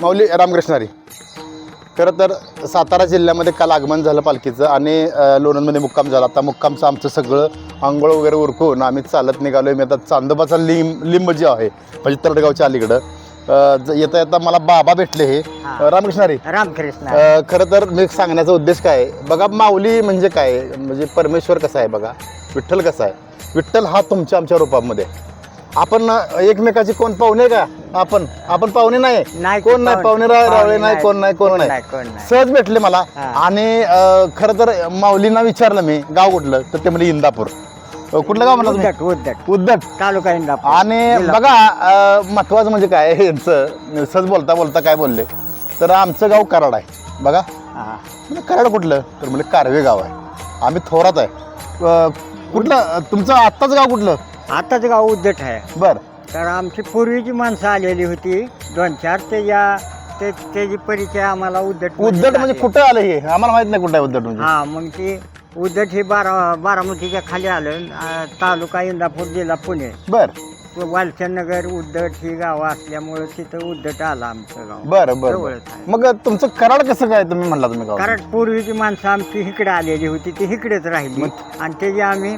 माऊली रामकृष्णारी. खरं तर सातारा जिल्ह्यामध्ये काल आगमन झालं पालखीचं आणि लोणंदमध्ये मुक्काम झाला. आता मुक्कामचं आमचं सगळं आंघोळ वगैरे उरकून आम्ही चालत निघालो मी आता चांदोबाचा लिंब लिंब जे आहे म्हणजे तरडगावच्या अलीकडं येता येता मला बाबा भेटले हे. रामकृष्णारी. रामकृष्ण. खरं तर मी सांगण्याचा उद्देश काय आहे? बघा माऊली म्हणजे काय? आहे? म्हणजे परमेश्वर कसा आहे बघा? विठ्ठल कसा आहे? विठ्ठल हा तुमच्या आमच्या रूपामध्ये आहे. आपण एकमेकाचे कोण पाहुणे का? आपण. आपण पाहुणे नाही. कोण नाही? पाहुणे रावळे नाही कोण नाही कोण नाही. सहज भेटले मला. आणि खरं तर माऊलींना विचारलं मी गाव कुठलं? तर ते म्हणजे इंदापूर. कुठलं गाव म्हणलं तुम्ही? उद्धट तालुका इंदापूर. आणि. बघा महत्वाचं म्हणजे काय यांचं? सहज बोलता बोलता काय बोलले? तर आमचं गाव कराड आहे. बघा. म्हणजे कराड कुठलं? तर म्हणजे कारवे गाव आहे. आम्ही थोरात आहे. कुठलं? तुमचं आत्ताच गाव कुठलं? आताच गाव उद्धट आहे. बर. तर आमची पूर्वीची माणसं आलेली होती. दोन चार त्याच्या ते त्याची परिचय आम्हाला उद्धट उद्धट म्हणजे कुठं आलं हे? आम्हाला माहीत नाही कुठं आहे उद्धट म्हणजे. हा मग ते उद्धट हे बारा बारामतीच्या खाली आलं. अं, तालुका इंदापूर जिल्हा पुणे. बर. वालचंदनगर उद्धट ही गावं असल्यामुळं तिथं उद्धट आलं आमचं गाव. बर बर जवळच आहे. मग तुमचं कराड कसं काय तुम्ही म्हणला तुम्ही गाव कारण पूर्वीची माणसं आमची इकडे आलेली होती. ती इकडेच राहिली. आणि त्याची आम्ही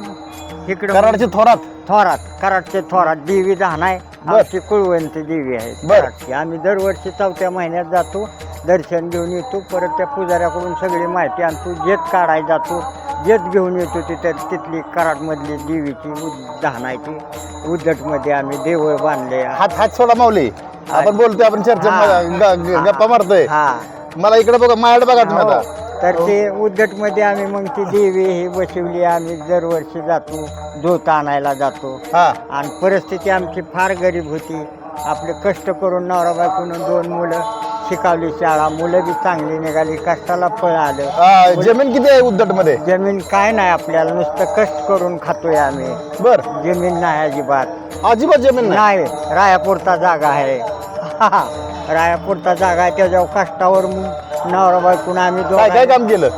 इकडे कराडचे थोरात. थोरात कराडचे थोरात. देवी जहान आहे. बर. आमची कुळवंती देवी आहे. बर. कराडची. आम्ही दरवर्षी चौथ्या महिन्यात जातो. दर्शन घेऊन येतो. परत त्या पुजाऱ्याकडून सगळी माहिती आणतो जेत काढायला जातो. जेत घेऊन येतो तिथे. तिथली कराडमधली देवीची उद- उद्धटमध्ये आम्ही देवळ बांधले. हात हात सोडा माऊली. आपण बोलतोय आपण चर्चा हा. ग- ग- गप्पा मारतोय. हा. मला इकडे बघा माझ्याकडे बघा तुम्ही हो. आता. तर ते उद्धटमध्ये आम्ही मग ती देवी ही बसवली आम्ही दरवर्षी जातो धोत आणायला जातो. हा. आणि परिस्थिती आमची फार गरीब होती. आपले कष्ट करून नवरा बायकोनं दोन मुलं शिकावली शाळा मुलं बी चांगली निघाली कष्टाला फळ आलं. आ, जमीन किती आहे उद्धटमध्ये जमीन काय नाही आपल्याला नुसतं कष्ट करून खातोय आम्ही. बर. जमीन नाही अजिबात. अजिबात जमीन नाही? नाही रायापुरता जागा आहे. रायापुरता जागा आहे त्याच्यावर कष्टावर नवरा बायकोनं आम्ही काय काम केलं?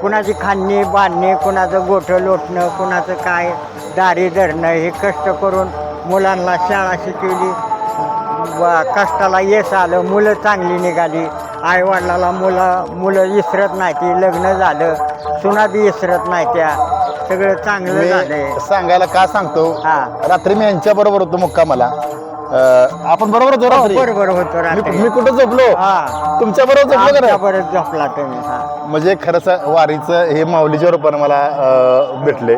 कुणाची खाणणी बांधणे कुणाचं गोठं लोटणं कुणाचं काय दारी धरणं हे कष्ट करून मुलांना शाळा शिकवली. व कष्टाला यश आलं मुलं चांगली निघाली. आईवडिलाला मुलं मुलं विसरत नाही ती लग्न झालं. सुना बी विसरत नाही त्या सगळं चांगलं झालंय. मी सांगायला का सांगतो? हा. रात्री मी यांच्या बरोबर होतो मुक्कामाला. अं, आपण बरोबर होतो रात्री? बरोबर होतो मी रात्री. मी कुठं झोपलो? हा. तुमच्या बरोबर झोपलो का नाही? झोपला तुम्ही हा. म्हणजे खरंच वारीचं हे माऊलीच्या रूपानं मला अं, भेटले.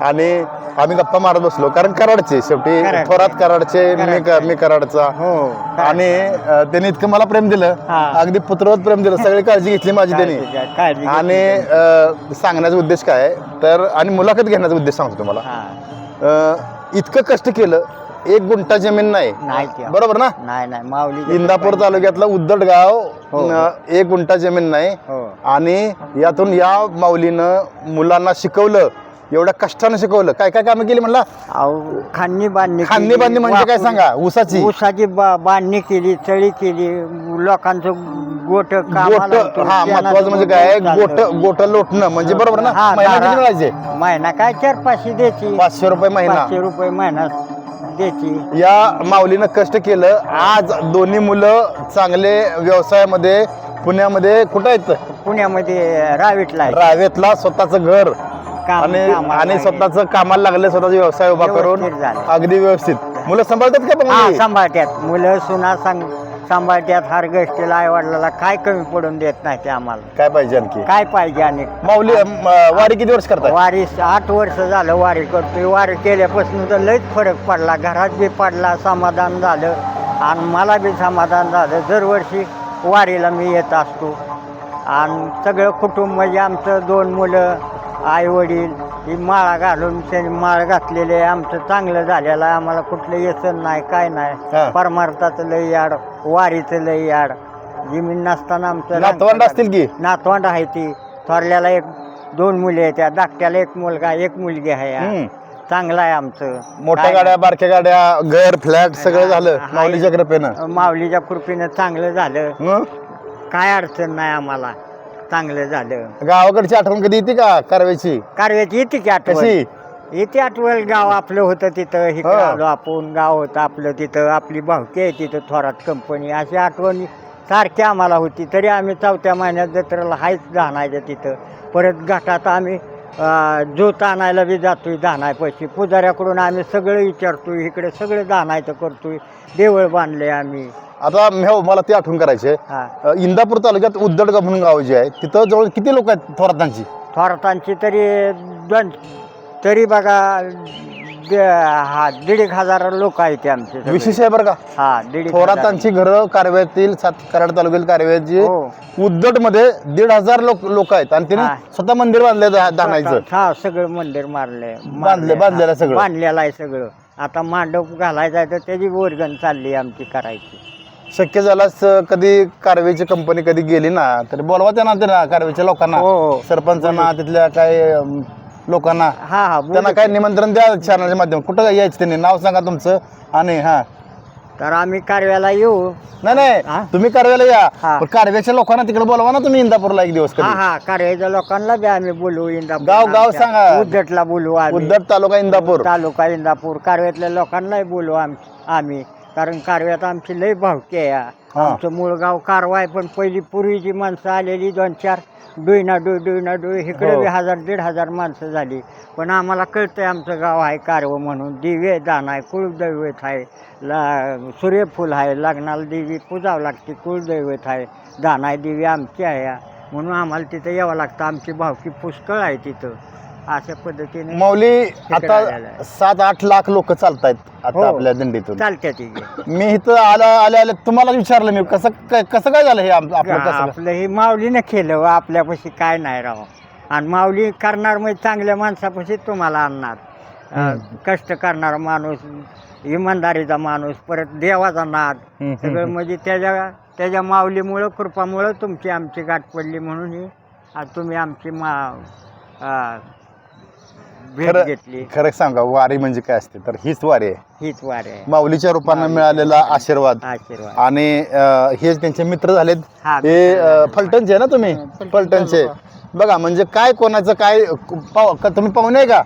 आणि आम्ही गप्पा मारत बसलो कारण कराडचे शेवटी. थोरात कराडचे मी क-. मी कराडचा. हो आणि अं, त्यांनी इतकं मला प्रेम दिलं. हा. अगदी पुत्रवत प्रेम दिलं. सगळी काळजी घेतली माझी त्यांनी. काळजी काळजी. आणि अं, सांगण्याचा उद्देश काय? आहे? तर आणि मुलाखत घेण्याचा उद्देश सांगतो तुम्हाला. हा. अं, इतकं कष्ट केलं. एक गुंठा जमीन नाही. बरोबर ना? नाही नाही. माऊली इंदापूर तालुक्यातलं उद्धट गाव हो. एक गुंठा जमीन नाही. हो. आणि यातून या माऊलीनं मुलांना शिकवलं एवढ्या कष्टानं शिकवलं. काय काय कामं केली म्हणला? अहो खांनी बांधणी खांदी केली, बांधणी म्हणजे काय सांगा? ऊसाची. ऊसाची बा- बांधणी केली चळी केली लोकांचं गोट गोट हा महत्वाचं म्हणजे काय? गोट गोट लोटणं म्हणजे बरोबर ना? महिना किती मिळायचे? महिना काय चार पाचशे द्यायची. पाचशे रुपये महिना. पाचशे रुपये महिना. द्यायची या माऊलीनं कष्ट केलं आज दोन्ही मुलं चांगले व्यवसायामध्ये पुण्यामध्ये कुठं आहेत पुण्यामध्ये रावीटला आहे. रावेतला स्वतःचं घर काम- आणि कामाला आणि. स्वतःचं कामाला लागले स्वतःचा व्यवसाय उभा करून व्यवस्थित झालं. अगदी व्यवस्थित मुलं सांभाळतात का हा? सांभाळत्यात मुलं सुना सांग सांभाळत्यात हार गोष्टीला आई वडिलाला काय कमी पडून देत नाही ते आम्हाला. काय पाहिजे आणखी? काय पाहिजे आणि? माऊली म, वारी किती वर्ष करताय? वारी आठ वर्ष झालं वारी करतोय. वारी केल्यापासून तर लयच फरक पडला. घरात बी पडला समाधान झालं. आणि मला बी समाधान झालं. दरवर्षी वारीला मी येत असतो. आणि सगळं कुटुंब म्हणजे आमचं दोन मुलं आई वडील ही माळा घालून त्यांनी माळ घातलेले आहे. आमचं चांगलं झालेलं आहे आम्हाला कुठलं व्यसन नाही काय हा. नाही परमार्थाचं लय याड वारीचं लय याड जमीन नसताना आमचं नातवंड असतील की नातवंड आहे ती थोरल्याला एक दोन मुली आहेत त्या धाकट्याला एक मुलगा एक मुलगी आहे हम्म. चांगलं आहे आमचं मोठ्या काय गाड्या बारक्या गाड्या घर फ्लॅट सगळं झालं हा. माऊलीच्या कृपेनं नाही. माऊलीच्या कृपेनं चांगलं झालं हं? काय अडचण नाही आम्हाला चांगलं झालं. गावाकडची आठवण कधी येते का कारवेची कारव्याची येते की आठवण. कशी? येते आठवण गाव आपलं होतं तिथं हो. आलो आपण गाव होतं आपलं तिथं आपली भावकी आहे तिथं थोरात कंपनी अशी आठवणी सारखी आम्हाला होती. तरी आम्ही चौथ्या महिन्यात जत्रेला हायच धानायचं तिथं. परत घाटात आम्ही अं, ज्योत आणायला बी जातोय धानाय पैसे. पुजाऱ्याकडून आम्ही सगळं विचारतोय इकडे सगळं धानायचं करतोय. देवळ बांधले आम्ही. आता हो मला ते आठवण करायचे हा. इंदापूर तालुक्यात उद्दडगा म्हणून गाव जे आहे तिथं जवळ किती लोक आहेत थोरातांची? थोरातांची तरी दोन तरी बघा दे- हा दीड एक हजार लोक आहेत आमचे सगळे. विशेष आहे बरं का? हा दीड एक हजार. थोरातांची घरं कारव्यातील सात कराड तालुक्यातील कारव्याची हो. उद्दटमध्ये दीड हजार लोक लोक आहेत. आणि त्यांनी. स्वतः मंदिर बांधले दानायचं. हा सगळं मंदिर मारलंय. बांधले- बांधलेलं आहे सगळं. बांधलेलं आहे सगळं. आता मांडव घालायचा आहे तर त्याची वर्गण चालली आमची करायची. शक्य झाल्यास कधी कारवेची कंपनी कधी गेली ना तर बोलवा त्यांना त्यांना कारवेच्या लोकांना. हो हो. सरपंचांना तिथल्या काय लोकांना. हा हा बोलू त्यांना काय निमंत्रण द्या चॅनलच्या माध्यमात कुठं यायचं त्यांनी? नाव सांगा तुमचं आणि हा. तर आम्ही कारव्याला येऊ. नाही हा? नाही तुम्ही कारव्याला या. हा. पण कारव्याच्या लोकांना तिकडे बोलवा ना तुम्ही इंदापूरला एक दिवस हा कधी. हा कारव्याच्या लोकांना बी आम्ही बोलू इंदापूर गाव- गाव आमच्या. सांगा. उद्धटला बोलू आम्ही. उद्दट तालुका इंदापूर. तालुका इंदापूर. कारव्यातल्या लोकांनाही बोलू आम आम्ही. कारण कारव्यात आमची लई भावकी आहे. हा. आमचं मूळ गाव कारवा आहे पण पहिली पूर्वीची माणसं आलेली दोन चार. डुईना डुई डुईना डुई. इकडे हो. बी हजार दीड हजार माणसं झाली. पण आम्हाला कळतंय आमचं गाव आहे कारव म्हणून. दिवे दान आहे कुळदैवत आहे. ला सूर्यफूल आहे लग्नाला देवी पूजावं लागते कुळदैवत आहे. दान आहे देवी आमची आहे. म्हणून आम्हाला तिथं यावं लागतं. आमची भावकी पुष्कळ आहे तिथं. अशा पद्धतीने मौली आलेलं आता. सात आठ लाख लोक चालतायत हो. आता आपल्या दिंडीतून चालते ती मी इथं आला आले आले तुम्हाला विचारलं मी कसं काय कसं काय झालं हे आम- आपलं कसं काय? आपलं हे माऊलीनं केलं हो, आपल्यापाशी काय नाही राव आणि माऊली करणार म्हणजे चांगल्या माणसापाशी तुम्हाला आणणार अं, कष्ट करणारा माणूस इमानदारीचा माणूस परत देवाचा नाद हम्म, हम्म, सगळं म्हणजे त्याच्या त्याच्या माऊलीमुळं कृपामुळं तुमची आमची गाठ पडली म्हणून ही आज तुम्ही आमची मा अं, भेट खरं घेतली. खरं सांगा वारी म्हणजे काय असते? तर हीच वारी आहे. हीच वार आहे. माऊलीच्या रूपानं. मिळालेला आशीर्वाद. आशीर्वाद. आणि अं, हे त्यांचे मित्र झालेत हा, हे अं. फलटणचे आहे ना तुम्ही? फलटणचे. बघा म्हणजे काय कोणाचं काय पाव- का तुम्ही पाहुणे आहे का?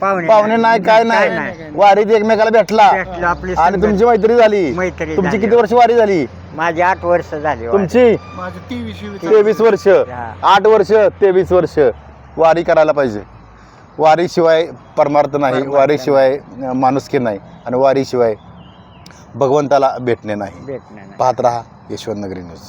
पाहुणे पाहुणे नाही काय नाही वारीत एकमेकाला भेटला. भेटलो आपली आणि संगत. तुमची मैत्री झाली. मैत्री तुमची झाली. किती वर्ष वारी झाली? माझी आठ वर्ष झाली वारी. तुमची? माझं तेवीस तेवीस वर्ष. हा. आठ वर्ष तेवीस वर्ष. वारी करायला पाहिजे. वारीशिवाय परमार्थ नाही वारीशिवाय माणुसकी नाही आणि वारीशिवाय भगवंताला भेटणे नाही. भेटणार नाही. पाहत रहा यशवंत नगरी न्यूज.